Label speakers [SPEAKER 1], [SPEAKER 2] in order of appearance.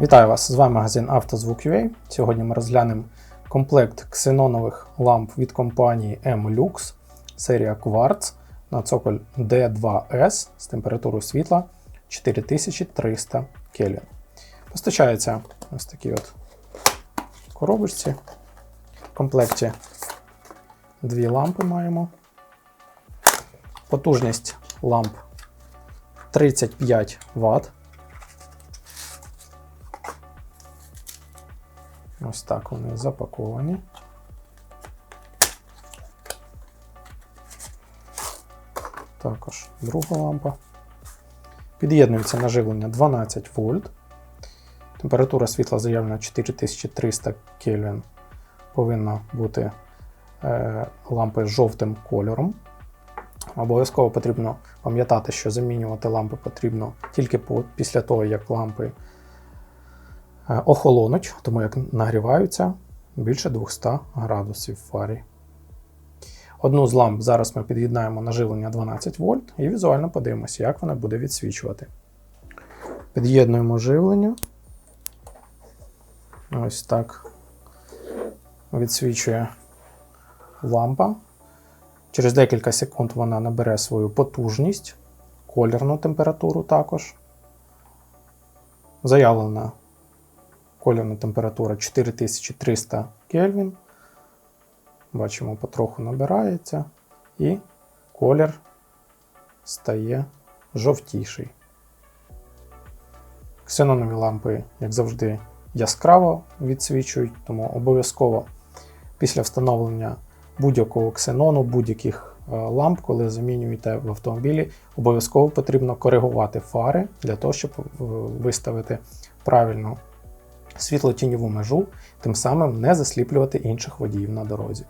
[SPEAKER 1] Вітаю вас! З вами магазин «Автозвук.UA». Сьогодні ми розглянемо комплект ксенонових ламп від компанії M-Lux, серія Quartz на цоколь D2S з температурою світла 4300 Кельвін. Постачається ось такі от коробочці. В комплекті дві лампи маємо. Потужність ламп 35 Вт. Ось так вони запаковані. Також друга лампа. Під'єднується на живлення 12 вольт. Температура світла заявлена 4300 Кельвін. Повинна бути е, лампи жовтим кольором. Обов'язково потрібно пам'ятати, що замінювати лампи потрібно тільки після того, як лампи охолонуть, тому як нагріваються більше 200 градусів фарі. Одну з ламп зараз ми під'єднаємо на живлення 12 вольт і візуально подивимося, як вона буде відсвічувати. Під'єднуємо живлення. Ось так відсвічує лампа. Через декілька секунд вона набере свою потужність, колірну температуру також. Заявлена колірна температура 4300 Кельвін. Бачимо, потроху набирається, і колір стає жовтіший. Ксенонові лампи, як завжди, яскраво відсвічують, тому обов'язково після встановлення будь-якого ксенону, будь-яких е, ламп, коли замінюєте в автомобілі, обов'язково потрібно коригувати фари для того, щоб е, виставити правильну світло-тіньову межу, тим самим не засліплювати інших водіїв на дорозі.